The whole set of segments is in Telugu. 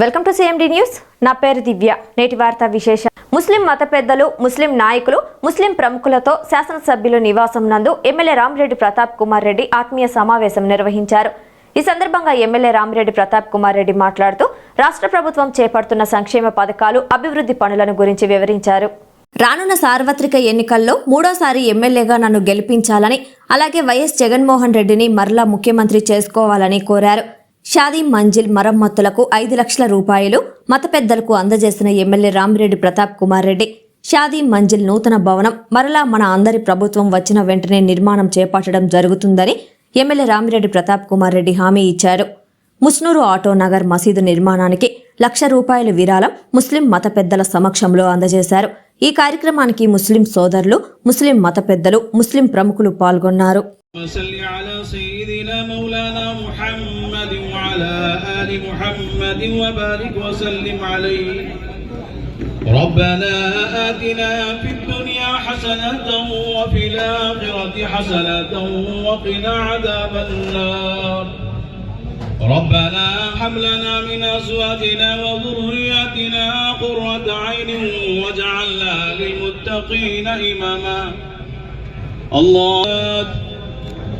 Welcome to CMD news నా పేరు దివ్య. నేటి వార్త విశేష ముస్లిం మత పెద్దలు ముస్లిం నాయకులు ముస్లిం ప్రముఖులతో శాసనసభ్యులు నివాసం నందు ఎమ్మెల్యే రామిరెడ్డి ప్రతాప్ కుమార్ రెడ్డి ఆత్మీయ సమావేశం నిర్వహించారు. ఈ సందర్భంగా ఎమ్మెల్యే రామిరెడ్డి ప్రతాప్ కుమార్ రెడ్డి మాట్లాడుతూ రాష్ట్ర ప్రభుత్వం చేపడుతున్న సంక్షేమ పథకాలు అభివృద్ధి పనులను గురించి వివరించారు. రానున్న సార్వత్రిక ఎన్నికల్లో మూడోసారి ఎమ్మెల్యేగా నన్ను గెలిపించాలని అలాగే వైఎస్ జగన్మోహన్ రెడ్డిని మరలా ముఖ్యమంత్రి చేసుకోవాలని కోరారు. షాదీ మంజిల్ మరమ్మతులకు ఐదు లక్షల రూపాయలు మత పెద్దలకు అందజేసిన ఎమ్మెల్యే రామిరెడ్డి ప్రతాప్ కుమార్ రెడ్డి. షాదీ మంజిల్ నూతన భవనం మరలా మన అందరి ప్రభుత్వం వచ్చిన వెంటనే నిర్మాణం చేపట్టడం జరుగుతుందని ఎమ్మెల్యే రామిరెడ్డి ప్రతాప్ కుమార్ రెడ్డి హామీ ఇచ్చారు. ముస్నూరు ఆటో నగర్ మసీదు నిర్మాణానికి లక్ష రూపాయల విరాళం ముస్లిం మత పెద్దల సమక్షంలో అందజేశారు. ఈ కార్యక్రమానికి ముస్లిం సోదరులు ముస్లిం మత పెద్దలు ముస్లిం ప్రముఖులు పాల్గొన్నారు. وصل على سيدنا مولانا محمد وعلى آل محمد وبارك وسلم عليه. ربنا آتنا في الدنيا حسنة وفي الآخرة حسنة وقنا عذاب النار. ربنا هب لنا من أزواجنا وذرياتنا قرة عين واجعلنا للمتقين إماما. الله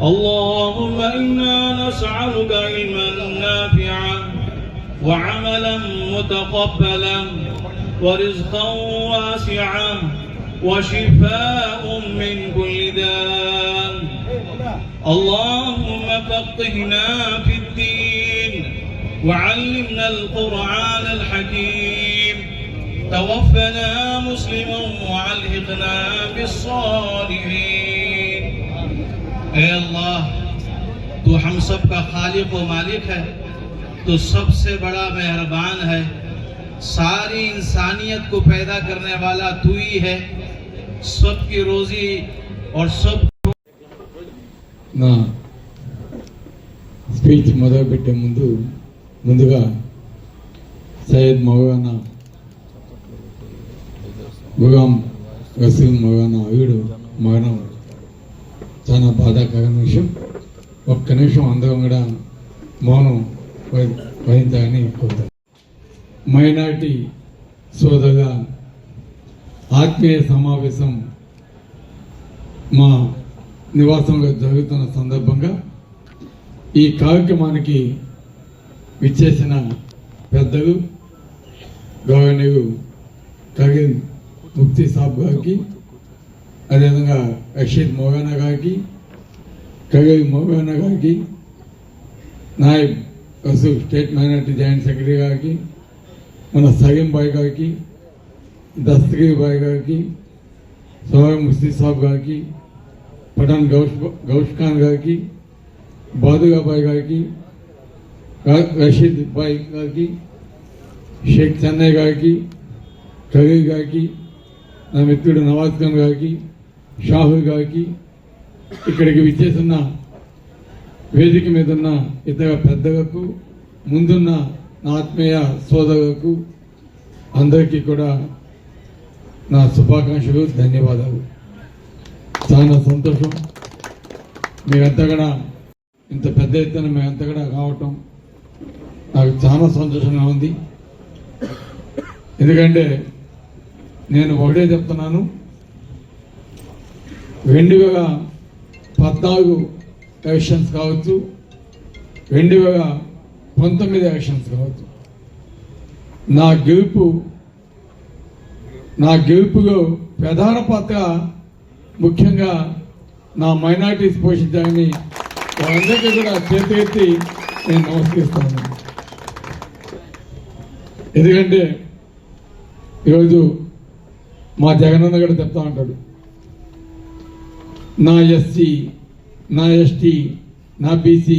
اللهم إنا نسألك علما نافعا وعملا متقبلا ورزقا واسعا وشفاء من كل داء. اللهم فقهنا في الدين وعلمنا القرآن الحكيم. توفنا مسلما وألحقنا بالصالحين. अल्लाह, तू हम सब का खालिक व मालिक है तो सबसे बड़ा मेहरबान है। सारी इंसानियत को पैदा करने वाला तू ही है। सबकी रोजी और सब ना। స్పీచ్ మొదలుపెట్టే मुझे मुझे सैयद मौलाना గులాం वसीम मौलाना వీడు మరణం చాలా బాధాకరమైన విషయం. ఒక్క నిమిషం అందరం కూడా మౌనం వహించాలని కోరుతాను. మైనార్టీ సోదరుల ఆత్మీయ సమావేశం మా నివాసంలో జరుగుతున్న సందర్భంగా ఈ కార్యక్రమానికి విచ్చేసిన పెద్దలు గవర్నరు కరీం ముక్తి సాబ్ గారికి అదేవిధంగా రషీద్ మౌలానా గారికి కరీం మౌలానా గారికి Nayab Rasool state minority joint secretary గారికి మన సలీం బాయ్ గారికి దస్తగిరి బాయ్ గారికి సోహర్ ముఫ్తీ సాబ్ గారికి పఠాన్ గౌష్ గౌష్ ఖాన్ గారికి బాదుగాబాయ్ గారికి రా- రషీద్ బాయ్ గారికి షేక్ చెన్నై గారికి కరీర్ గారికి నా మిత్రుడు నవాజ్ ఖాన్ గారికి షాహుల్ గారికి ఇక్కడికి విచ్చేస్తున్న వేదిక మీద ఉన్న ఇతర పెద్దలకు ముందున్న నా ఆత్మీయ సోదరులకు అందరికీ కూడా నా శుభాకాంక్షలు ధన్యవాదాలు. చాలా సంతోషం. మీరంతా కూడా ఇంత పెద్ద ఎత్తున మేమంతా కూడా కావటం నాకు చాలా సంతోషంగా ఉంది. ఎందుకంటే నేను ఒకటే చెప్తున్నాను. రెండు వేల పద్నాలుగు ఎలక్షన్స్ కావచ్చు రెండు వేల పంతొమ్మిది ఎలక్షన్స్ కావచ్చు. నా గెలుపు నా గెలుపులో ప్రధాన పాత్ర ముఖ్యంగా నా మైనార్టీస్ పోషించాలని వారందరికీ కూడా చేతి నేను నమస్కరిస్తాను. ఎందుకంటే ఈరోజు మా జగనన్న కూడా చెప్తా ఉంటాడు నా ఎస్సీ నా ఎస్టీ నా బీసీ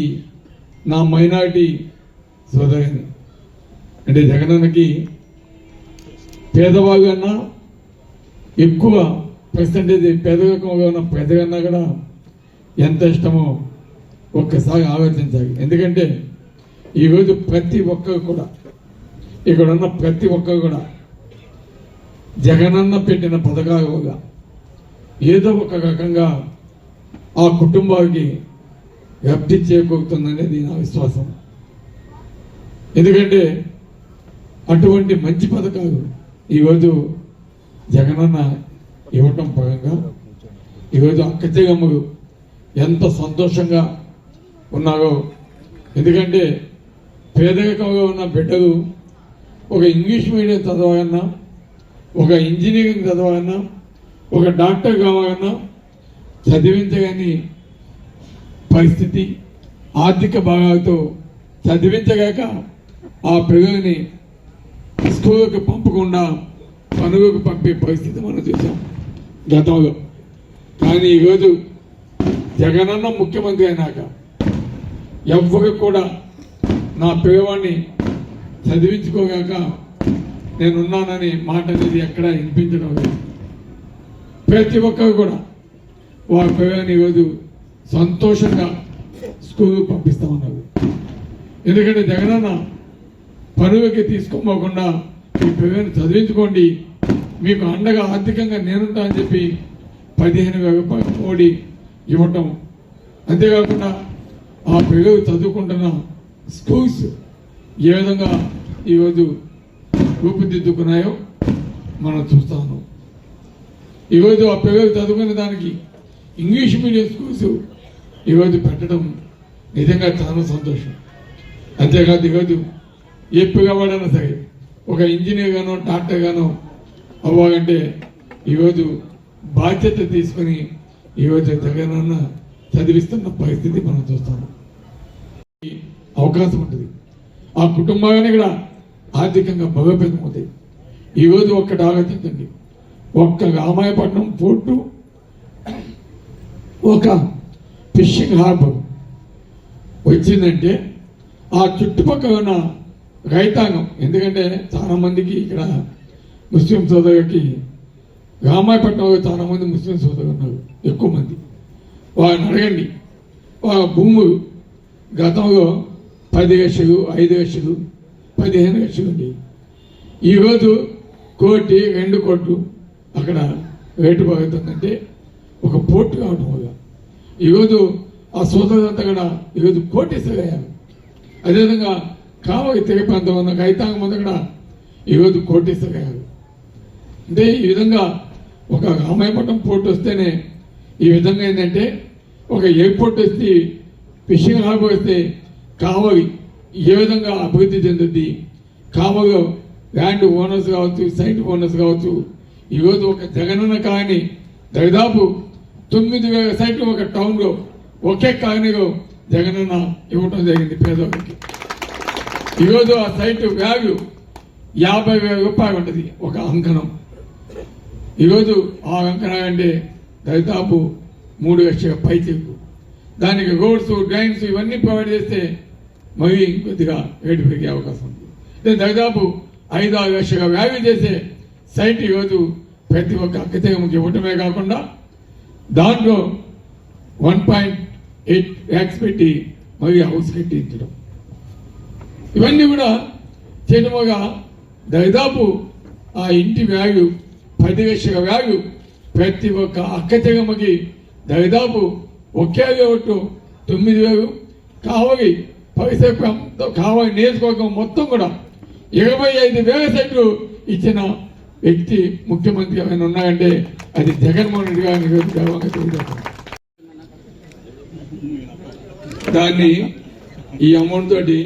నా మైనారిటీ సోదరిని అంటే జగనన్నకి పేదవాళ్ళు కన్నా ఎక్కువ పర్సంటేజ్ పేదరికంగా ఉన్న పెద్దగన్నా కూడా ఎంత ఇష్టమో ఒక్కసారి ఆలోచించాలి. ఎందుకంటే ఈరోజు ప్రతి ఒక్కరు కూడా ఇక్కడ ఉన్న ప్రతి ఒక్కరు కూడా జగనన్న పెట్టిన పథకాలుగా ఏదో ఒక రకంగా ఆ కుటుంబానికి వ్యాప్తి చేకూరుతుందనేది నా విశ్వాసం. ఎందుకంటే అటువంటి మంచి పథకాలు ఈరోజు జగనన్న ఇవ్వటం పరంగా ఈరోజు అక్క ఎంత సంతోషంగా ఉన్నారో. ఎందుకంటే పేదరికంగా ఉన్న బిడ్డలు ఒక ఇంగ్లీష్ మీడియం చదవాలన్నా ఒక ఇంజనీరింగ్ చదవాలన్నా ఒక డాక్టర్ కావాలన్నా చదివించగాని పరిస్థితి ఆర్థిక భాగాలతో చదివించగాక ఆ పిల్లల్ని స్కూల్కి పంపకుండా పనులకు పంపే పరిస్థితి మనం చూసాం గతంలో. కానీ ఈరోజు జగనన్న ముఖ్యమంత్రి అయినాక ఎవ్వరు కూడా నా పిల్లవాడిని చదివించుకోగాక నేనున్నానని మాట అనేది ఎక్కడా వినిపించడం లేదు. ప్రతి ఒక్కరు కూడా వారి పిల్లల్ని ఈరోజు సంతోషంగా స్కూల్కి పంపిస్తామన్నారు ఎందుకంటే జగనన్న పనులకి తీసుకోపోకుండా మీ పిల్లల్ని చదివించుకోండి. మీకు అండగా ఆర్థికంగా నేనుంటా అని చెప్పి పదిహేను వేల రూపాయలు కోడి ఇవ్వటం. అంతేకాకుండా ఆ పిల్లలు చదువుకుంటున్న స్కూల్స్ ఏ విధంగా ఈరోజు రూపుదిద్దుకున్నాయో మనం చూస్తాను ఈరోజు ఆ పిల్లలు చదువుకునే దానికి ఇంగ్లీష్ మీడియం స్కూల్స్ ఈరోజు పెట్టడం నిజంగా చాలా సంతోషం. అంతేకాదు ఈరోజు ఏ పిల్లవాడైనా సరే ఒక ఇంజనీర్ గానో డాక్టర్ గానో అవ్వాలంటే ఈరోజు బాధ్యత తీసుకొని ఈరోజు జగనన్న చదివిస్తున్న పరిస్థితి మనం చూస్తాము. ఈ అవకాశం ఉంటుంది. ఆ కుటుంబాన్ని కూడా ఆర్థికంగా బలోపేతం అవుతాయి. ఈరోజు ఒక్కటి ఆలోచించండి. ఒక్క రామాయపట్నం పోర్టు ఒక ఫిషింగ్ హార్బర్ వచ్చిందంటే ఆ చుట్టుపక్కల ఉన్న రైతాంగం ఎందుకంటే చాలామందికి ఇక్కడ ముస్లిం సోదరులకి రామాయపట్నంలో చాలామంది ముస్లిం సోదరులు ఉన్నారు ఎక్కువ మంది. వారిని అడగండి. వాళ్ళ భూములు గతంలో పది లక్షలు ఐదు లక్షలు పదిహేను లక్షలు ఉండేవి ఈరోజు కోటి రెండు కోట్లు అక్కడ రేటు బాగుతుందంటే ఒక పోర్టు కావడం వల్ల. ఈరోజు ఆ సోదరులంతా కూడా ఈరోజు కోటేశ్వరయ్యారు. అదేవిధంగా కావలి తెగ ప్రాంతం ఉన్న రైతాంగం అంతా కూడా ఈరోజు కోటేశ్వరయ్యారు. అంటే ఈ విధంగా ఒక రామాయపట్నం పోర్ట్ వస్తేనే ఈ విధంగా ఏంటంటే ఒక ఎయిర్పోర్ట్ వస్తే ఫిషింగ్ హార్బర్ వస్తే కావలి ఏ విధంగా అభివృద్ధి చెందుద్ది? కావలో ల్యాండ్ ఓనర్స్ కావచ్చు సైట్ ఓనర్స్ కావచ్చు ఈరోజు ఒక జగనన్న కాలనీ దాదాపు తొమ్మిది వేల సైట్లు ఒక టౌన్లో ఒకే కాలనీలో జగనన్న ఇవ్వటం జరిగింది పేదవాళ్ళకి. ఈరోజు ఆ సైట్ వాల్యూ యాభై వేల రూపాయలు ఉంటుంది ఒక అంకణం. ఈరోజు ఆ అంకణం అంటే దాదాపు మూడు లక్షల పైచీలకు దానికి రోడ్స్ డ్రైన్స్ ఇవన్నీ ప్రొవైడ్ చేస్తే మరీ కొద్దిగా రేటు పెరిగే అవకాశం ఉంది. దాదాపు ఐదు ఆరు లక్షల వ్యాల్యూ చేసే సైట్ ఈరోజు ప్రతి ఒక్క అక్కతేగముకి ఇవ్వటమే కాకుండా దాంట్లో వన్ పాయింట్ ఎయిట్ ల్యాక్స్ పెట్టి మరి హౌస్ కట్టించడం ఇవన్నీ కూడా చేయడముగా దాదాపు ఆ ఇంటి వాల్యూ పది లక్షల వాల్యూ ప్రతి ఒక్క అక్క దాదాపు ఒకే ఒకటి తొమ్మిది వేలు. కావలి పరిసర కావలి నియోజకవర్గం మొత్తం కూడా ఇరవై ఐదు వేల సెట్లు ఇచ్చిన వ్యక్తి ముఖ్యమంత్రి ఏమైనా ఉన్నాయంటే అది జగన్మోహన్ రెడ్డి గారిని గర్వంగా తెలియజేస్తాం దాన్ని ఈ అమౌంట్ తోటి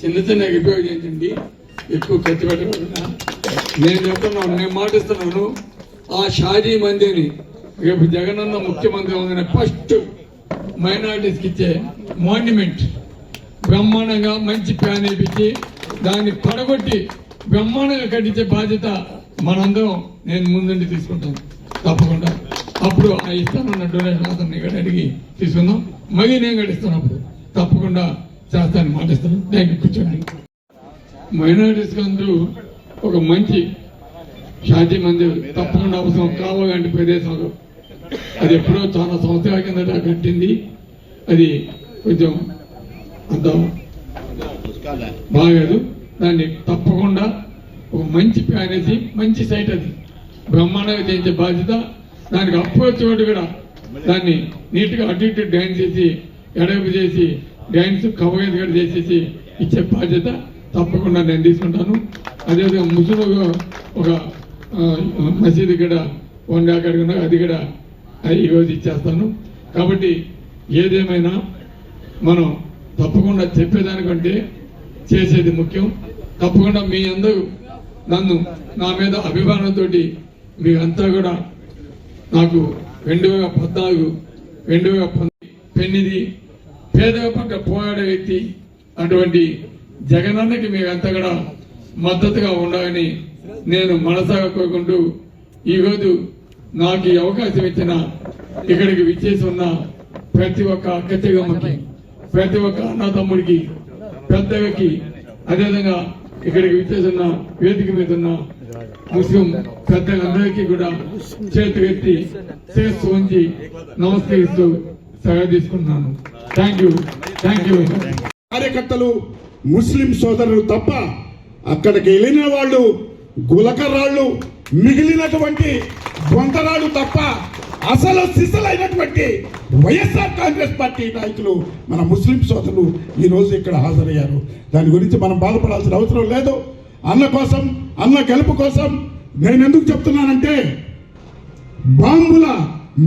చిన్న చిన్న ఉపయోగించండి ఎక్కువ ఖర్చు పెట్టకుండా. నేను చెప్తున్నాను నేను మాటిస్తున్నాను ఆ షాజీ మందిని రేపు జగనన్న ముఖ్యమంత్రి అవగానే ఫస్ట్ మైనారిటీస్కి ఇచ్చే మాన్యుమెంట్ బ్రహ్మాండంగా మంచి ప్యాన్ వేయించి దాన్ని పడగొట్టి బ్రహ్మాండంగా కట్టించే బాధ్యత మనందరం నేను ముందుండి తీసుకుంటాను తప్పకుండా. అప్పుడు ఆ ఇస్తానన్న డొనేషన్ అతన్ని ఇక్కడ అడిగి తీసుకుందాం. మళ్ళీ నేను గడిస్తాను అప్పుడు. తప్పకుండా చేస్తాను మాటిస్తాను థ్యాంక్ యూ కూర్చోండి. మైనారిటీస్ అందరూ ఒక మంచి శాంతి మందిర్ తప్పకుండా అవసరం కావాలంటే ప్రదేశంలో. అది ఎప్పుడో చాలా సంవత్సరాల కిందట కట్టింది. అది కొంచెం అంత బాగాలేదు. దాన్ని తప్పకుండా ఒక మంచి ప్లాన్ మంచి సైట్ అది. బ్రహ్మాండంగా చేయించే బాధ్యత. దానికి అప్రోచ్ రోడ్డు కూడా దాన్ని నీట్గా అటు ఇటు డ్రైన్ చేసి ఎడపు చేసి డ్యాన్స్ కవరేజ్ కూడా చేసేసి ఇచ్చే బాధ్యత తప్పకుండా నేను తీసుకుంటాను. అదేవిధంగా ముసుగు ఒక మసీదు కూడా వండి అక్కడ ఉన్నా అది కూడా ఈరోజు ఇచ్చేస్తాను. కాబట్టి ఏదేమైనా మనం తప్పకుండా చెప్పేదానికంటే చేసేది ముఖ్యం. తప్పకుండా మీ అందరూ నన్ను నా మీద అభిమానంతో మీరంతా కూడా నాకు రెండు వేల పద్నాలుగు రెండు వేల పంతొమ్మిది పెన్నిది పేదల పక్క పోరాడే వ్యక్తి అటువంటి జగనన్నకి మీరంతా కూడా మద్దతుగా ఉండాలని నేను మనసాగా కోరుకుంటూ ఈరోజు నాకు ఈ అవకాశం ఇచ్చిన ఇక్కడికి విచ్చేసి ఉన్న ప్రతి ఒక్క అక్కచెగమ్మకి ప్రతి ఒక్క అన్నతమ్ముడికి పెద్దలకి అదేవిధంగా ఇక్కడికి విచ్చేసిన వేదిక మీద ఉన్న ముస్లిం పెద్దలందరికీ కూడా చేతులెత్తి శిరస్సు ఉంచి నమస్కరిస్తూ సెలవు తీసుకున్నాను థ్యాంక్ యూ థ్యాంక్ యూ కార్యకర్తలు ముస్లిం సోదరులు తప్ప అక్కడికి వెళ్ళిన వాళ్ళు గులకరాళ్ళు మిగిలినటువంటి బొంతరాళ్ళు తప్ప అసలు సిసలైనటువంటి వైఎస్ఆర్ కాంగ్రెస్ పార్టీ నాయకులు మన ముస్లిం సోదరులు ఈరోజు ఇక్కడ హాజరయ్యారు. దాని గురించి మనం బాధపడాల్సిన అవసరం లేదు. అన్న కోసం అన్న గెలుపు కోసం నేను ఎందుకు చెప్తున్నానంటే బాంబుల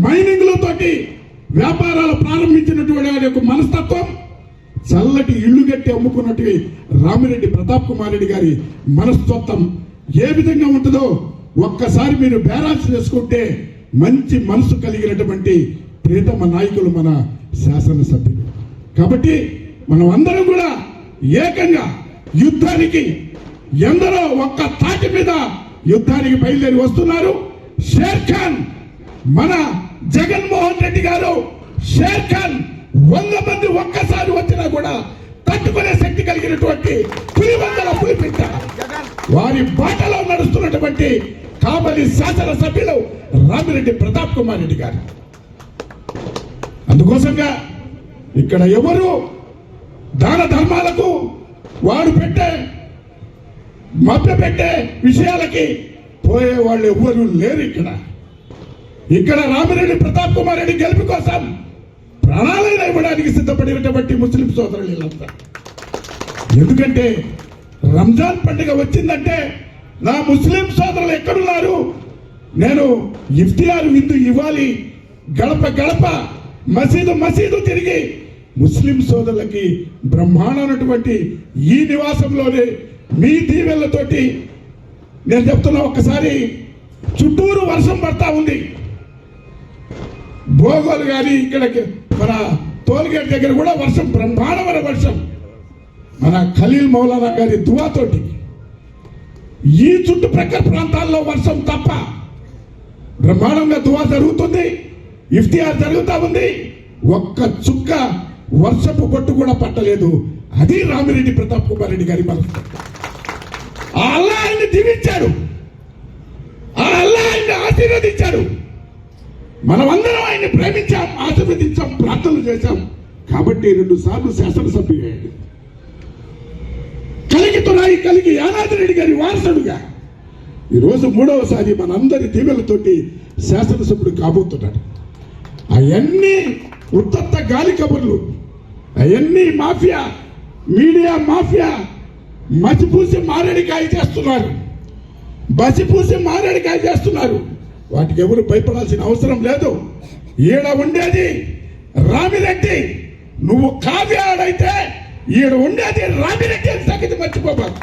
మైనింగ్లతోటి వ్యాపారాలు ప్రారంభించినటువంటి వారి యొక్క మనస్తత్వం చల్లటి ఇల్లు కట్టి అమ్ముకున్నట్టు రామిరెడ్డి ప్రతాప్ కుమార్ రెడ్డి గారి మనస్తత్వం ఏ విధంగా ఉంటుందో ఒక్కసారి మీరు బ్యాలెన్స్ చేసుకుంటే మంచి మనసు కలిగినటువంటి ప్రియతమ నాయకులు మన శాసనసభ్యులు. కాబట్టి మనం అందరం కూడా ఏకంగా యుద్ధానికి ఎందరో ఒక్క తాటి మీద యుద్ధానికి బయలుదేరి వస్తున్నారు. షేర్ ఖాన్ మన జగన్మోహన్ రెడ్డి గారు షేర్ ఖాన్ వంద మంది ఒక్కసారి వచ్చినా కూడా తట్టుకునే శక్తి కలిగినటువంటి పులి వందల పులి వారి బాటలో నడుస్తున్నటువంటి కామలి శాసన సభ్యులు రామిరెడ్డి ప్రతాప్ కుమార్ రెడ్డి గారు. అందుకోసంగా ఇక్కడ ఎవరు దాన ధర్మాలకు వాడు పెట్టే మభ్య పెట్టే విషయాలకి పోయే వాళ్ళు ఎవ్వరూ లేరు ఇక్కడ. ఇక్కడ రామిరెడ్డి ప్రతాప్ కుమార్ రెడ్డి గెలుపు కోసం ప్రాణాలైన ఇవ్వడానికి సిద్ధపడినటువంటి ముస్లిం సోదరులు ఎందుకంటే రంజాన్ పండుగ వచ్చిందంటే నా ముస్లిం సోదరులు ఎక్కడున్నారు? నేను ఇఫ్తియార్ విందు ఇవ్వాలి. గడప గడప మసీదు మసీదు తిరిగి. ముస్లిం సోదరులకి బ్రహ్మాండమైనటువంటి ఈ నివాసంలోనే మీ దీవెళ్ళతోటి నేను చెప్తున్నా ఒక్కసారి చుట్టూరు వర్షం పడతా ఉంది. భోగోలు కానీ ఇక్కడ మన టోల్గేట్ దగ్గర కూడా వర్షం బ్రహ్మాండమైన వర్షం. మన ఖలీల్ మౌలానా గారి దువాతోటి. ఈ చుట్టుప్రక్కల ప్రాంతాల్లో వర్షం తప్ప బ్రహ్మాండంగా దువా జరుగుతుంది ఇఫ్తిహార్ జరుగుతూ ఉంది. ఒక్క చుక్క వర్షపు పొట్టు కూడా పట్టలేదు. అది రామిరెడ్డి ప్రతాప్ కుమార్ రెడ్డి గారి మనసు ఆ అల్లా ఆయన్ని దీవించాడు. ఆ అల్లా ఆయన్ని ఆశీర్వదించాడు. మనమందరం ఆయన్ని ప్రేమించాం ఆశీర్వదించాం ప్రార్థనలు చేశాం. కాబట్టి రెండు సార్లు శాసనసభ్యుడు కలిగి కలిగి యానాది రెడ్డి గారి వారసుడుగా. ఈరోజు మూడవసారి మనందరి దీవెలతోటి శాసనసభ్యుడు కాబోతున్నాడు. అవన్నీ ఉత్తత్త గాలి కబుర్లు. అవన్నీ మాఫియా మీడియా మాఫియా మసిపూసి మారేడికాయ చేస్తున్నారు. బసిపూసి మారేడికాయ చేస్తున్నారు. వాటికి ఎవరు భయపడాల్సిన అవసరం లేదు. ఈడ ఉండేది రామిరెడ్డి. నువ్వు కావ్యాడైతే ఈడ ఉండేది రామిరెడ్డి అని సంగతి మర్చిపోబాకు.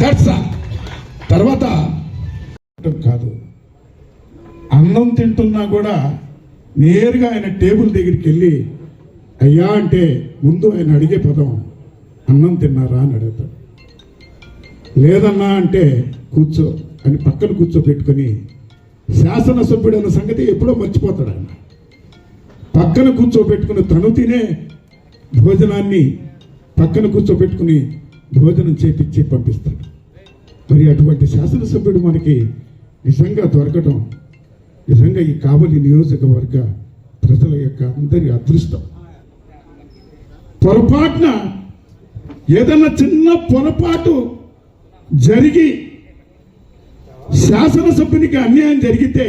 దట్స్ తర్వాత కాదు. అన్నం తింటున్నా కూడా నేరుగా ఆయన టేబుల్ దగ్గరికి వెళ్ళి అయ్యా అంటే ముందు ఆయన అడిగే పదం అన్నం తిన్నారా అని అడుగుతాడు. లేదన్నా అంటే కూర్చో అని పక్కన కూర్చోబెట్టుకొని శాసనసభ్యుడు అన్న సంగతి ఎప్పుడో మర్చిపోతాడు ఆయన. పక్కన కూర్చోబెట్టుకుని తను తినే భోజనాన్ని పక్కన కూర్చోబెట్టుకుని భోజనం చేపించి పంపిస్తాడు. మరి అటువంటి శాసనసభ్యుడు మనకి నిజంగా దొరకటం నిజంగా ఈ కావలి నియోజకవర్గ ప్రజల యొక్క అందరి అదృష్టం. పొరపాటున ఏదన్నా చిన్న పొరపాటు జరిగి శాసనసభ్యునికి అన్యాయం జరిగితే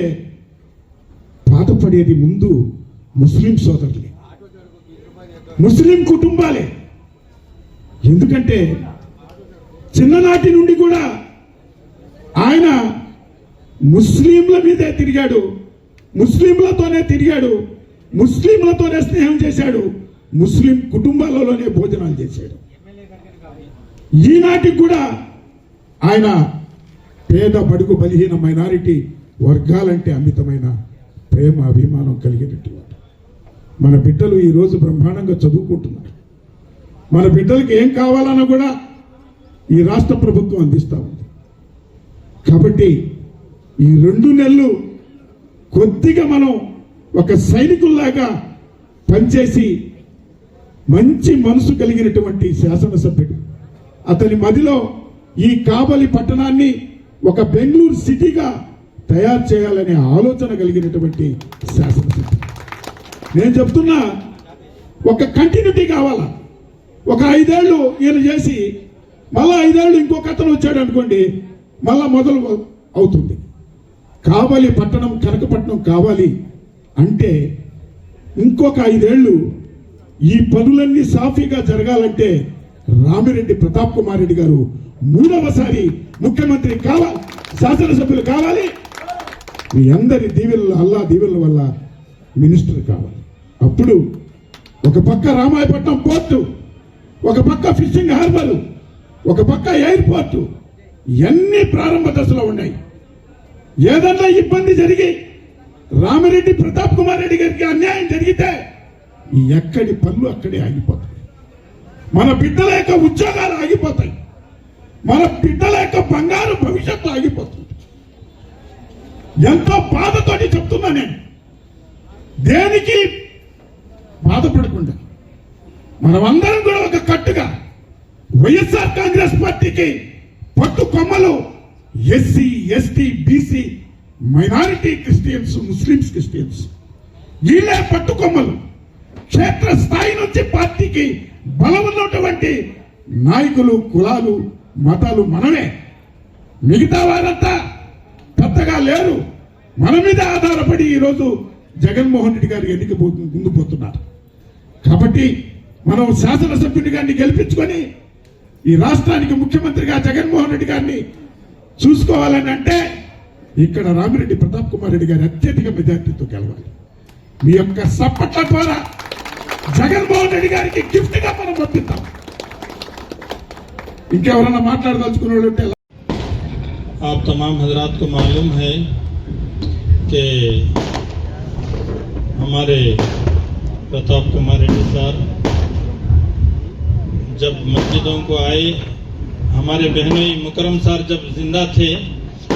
బాధపడేది ముందు ముస్లిం సోదరులు. ముస్లిం కుటుంబాలే. ఎందుకంటే చిన్ననాటి నుండి కూడా ఆయన ముస్లింల మీదే తిరిగాడు. ముస్లింలతోనే తిరిగాడు. ముస్లింలతోనే స్నేహం చేశాడు. ముస్లిం కుటుంబాలలోనే భోజనాలు చేశాడు. ఈనాటికి కూడా ఆయన పేద బడుగు బలహీన మైనారిటీ వర్గాలంటే అమితమైన ప్రేమ అభిమానం కలిగినట్టు. మన బిడ్డలు ఈరోజు బ్రహ్మాండంగా చదువుకుంటున్నారు. మన బిడ్డలకి ఏం కావాలన్నా కూడా ఈ రాష్ట్ర ప్రభుత్వం అందిస్తూ ఉంది. కాబట్టి ఈ రెండు నెలలు కొద్దిగా మనం ఒక సైనికుల్లాగా పనిచేసి మంచి మనసు కలిగినటువంటి శాసనసభ్యుడు. అతని మదిలో ఈ కాబలి పట్టణాన్ని ఒక బెంగళూరు సిటీగా తయారు చేయాలనే ఆలోచన కలిగినటువంటి శాసనసభ్యుడు. నేను చెప్తున్నా ఒక కంటిన్యూటీ కావాలా? ఒక ఐదేళ్ళు ఈయన చేసి మళ్ళా ఐదేళ్ళు ఇంకొక అతను వచ్చాడు అనుకోండి మళ్ళా మొదలు అవుతుంది. కావాలి పట్టణం కనకపట్నం కావాలి అంటే ఇంకొక ఐదేళ్ళు ఈ పనులన్నీ సాఫీగా జరగాలంటే రామిరెడ్డి ప్రతాప్ కుమార్ రెడ్డి గారు మూడవసారి ముఖ్యమంత్రి కావాలి శాసనసభ్యులు కావాలి. మీ అందరి దీవెల అల్లా దీవెల వల్ల మినిస్టర్ కావాలి. అప్పుడు ఒక పక్క రామాయపట్నం పోర్టు ఒక పక్క ఫిషింగ్ హార్బర్ ఒక పక్క ఎయిర్పోర్టు ఇవన్నీ ప్రారంభ దశలో ఉన్నాయి. ఏదన్నా ఇబ్బంది జరిగి రామిరెడ్డి ప్రతాప్ కుమార్ రెడ్డి గారికి అన్యాయం జరిగితే ఎక్కడి పనులు అక్కడే ఆగిపోతాయి. మన బిడ్డల యొక్క ఉద్యోగాలు ఆగిపోతాయి. మన బిడ్డల యొక్క బంగారు భవిష్యత్తు ఆగిపోతుంది. ఎంతో బాధతోటి చెప్తున్నా నేను. దేనికి బాధపడకుండా మనమందరం కూడా ఒక కట్టుగా వైఎస్ఆర్ కాంగ్రెస్ పార్టీకి పట్టు కొమ్మలు SC ST BC minority Christians Muslims Christians. వీళ్ళే పట్టు కొమ్మలు. క్షేత్ర స్థాయి నుంచి పార్టీకి బలం ఉన్నటువంటి నాయకులు కులాలు మతాలు మనమే. మిగతా వారంతా పెద్దగా లేరు. మన మీద ఆధారపడి ఈరోజు జగన్మోహన్ రెడ్డి గారు ఎన్నిక ముందు పోతున్నారు? కాబట్టి మనం శాసనసభ్యుడి గారిని గెలిపించుకొని ఈ రాష్ట్రానికి ముఖ్యమంత్రిగా జగన్మోహన్ రెడ్డి గారిని చూసుకోవాలని అంటే ఇక్కడ రామిరెడ్డి ప్రతాప్ కుమార్ రెడ్డి గారి అత్యధిక మెజార్టీతో గెలవాలి మీ యొక్క సప్పట్ల ద్వారా జగన్మోహన్ రెడ్డి గారికి గిఫ్ట్ గా మనం పంపిద్దాం ఇంకెవరన్నా మాట్లాడదలుచుకున్న వాళ్ళు ఉంటే आप तमाम हजरात को मालूम है कि हमारे प्रताप कुमार रेड्डी सर जब मस्जिदों को आए हमारे बहनोई मुकरम सर जब जिंदा थे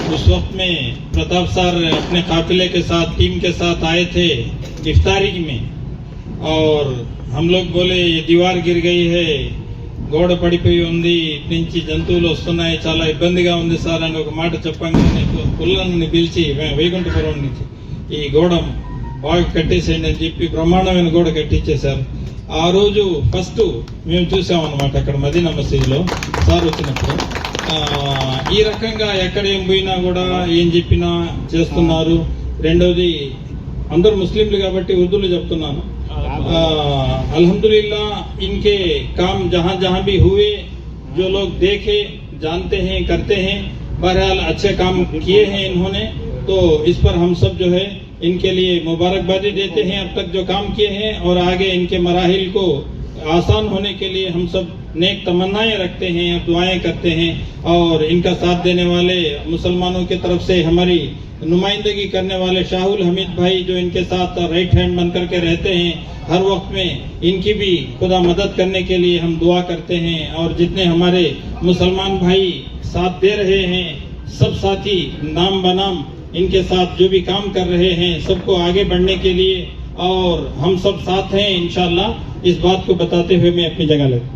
उस वक्त में प्रताप सर अपने काफिले के साथ टीम के साथ आए थे इफ्तारी में और हम लोग बोले ये दीवार गिर गई है గోడ పడిపోయి ఉంది ఇటు నుంచి జంతువులు వస్తున్నాయి చాలా ఇబ్బందిగా ఉంది సార్ అని ఒక మాట చెప్పంగానే పుల్లని పిలిచి వే- వైకుంఠపురం నుంచి ఈ గోడ బాగా కట్టేసేయండి అని చెప్పి బ్రహ్మాండమైన గోడ కట్టించేశారు ఆ రోజు ఫస్ట్ మేము చూసామన్నమాట అక్కడ మదీనా మసీదులో సార్ వచ్చినప్పుడు ఆ, ఈ రకంగా ఎక్కడ ఏం పోయినా కూడా ఏం చెప్పినా చేస్తున్నారు రెండోది అందరూ ముస్లింలు కాబట్టి ఉర్దూలో చెప్తున్నాను अल्हम्दुलिल्लाह इनके काम जहाँ जहाँ भी हुए जो लोग देखे जानते हैं करते हैं बहरहाल अच्छे काम किए हैं इन्होंने तो इस पर हम सब जो है इनके लिए मुबारकबादी देते हैं, अब तक जो काम किए हैं और आगे इनके मराहल को आसान होने के लिए हम सब नेक तमन्नाएँ रखते हैं और दुआएँ करते हैं और इनका साथ देने वाले मुसलमानों की तरफ़ से हमारी नुमाइंदगी करने वाले शाहुल हमीद भाई जो इनके साथ राइट हैंड बन करके रहते हैं, हर वक्त में इनकी भी खुदा मदद करने के लिए हम दुआ करते हैं और जितने हमारे मुसलमान भाई साथ दे रहे हैं, सब साथी नाम बनाम इनके साथ जो भी काम कर रहे हैं, सबको आगे बढ़ने के लिए और हम सब साथ हैं इनशाला इस बात को बताते हुए मैं अपनी जगह लगता